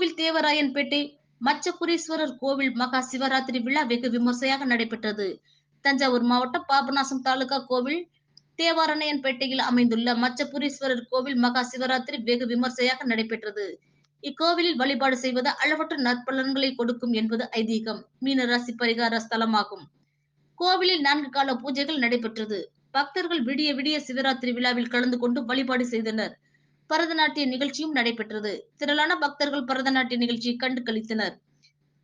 கோவில் தேவராயன்பேட்டை மச்சபுரீஸ்வரர் கோவில் மகா சிவராத்திரி விழா வெகு விமர்சையாக நடைபெற்றது. தஞ்சாவூர் மாவட்டம் பாபநாசம் தாலுகா கோவில் தேவாரணையன்பேட்டையில் அமைந்துள்ள மச்சபுரீஸ்வரர் கோவில் மகா சிவராத்திரி வெகு விமர்சையாக நடைபெற்றது. இக்கோவிலில் வழிபாடு செய்வது அளவற்ற நற்பலன்களை கொடுக்கும் என்பது ஐதீகம். மீனராசி பரிகார ஸ்தலமாகும். கோவிலில் நான்கு கால பூஜைகள் நடைபெற்றது. பக்தர்கள் விடிய விடிய சிவராத்திரி விழாவில் கலந்து கொண்டு வழிபாடு செய்தனர். பரதநாட்டிய நிகழ்ச்சியும் நடைபெற்றது. திரளான பக்தர்கள் பரதநாட்டிய நிகழ்ச்சியை கண்டு கழித்தனர்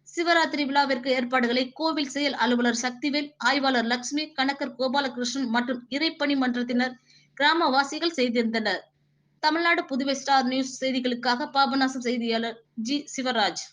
சிவராத்திரி விழாவிற்கு ஏற்பாடுகளை கோவில் செயல் அலுவலர் சக்திவேல் ஆய்வாளர் லட்சுமி கணக்கர் கோபாலகிருஷ்ணன் மற்றும் இறைப்பணி மன்றத்தினர் கிராமவாசிகள் செய்திருந்தனர். தமிழ்நாடு புதுவை ஸ்டார் நியூஸ் செய்திகளுக்காக பாபநாசம் செய்தியாளர் ஜி சிவராஜ்.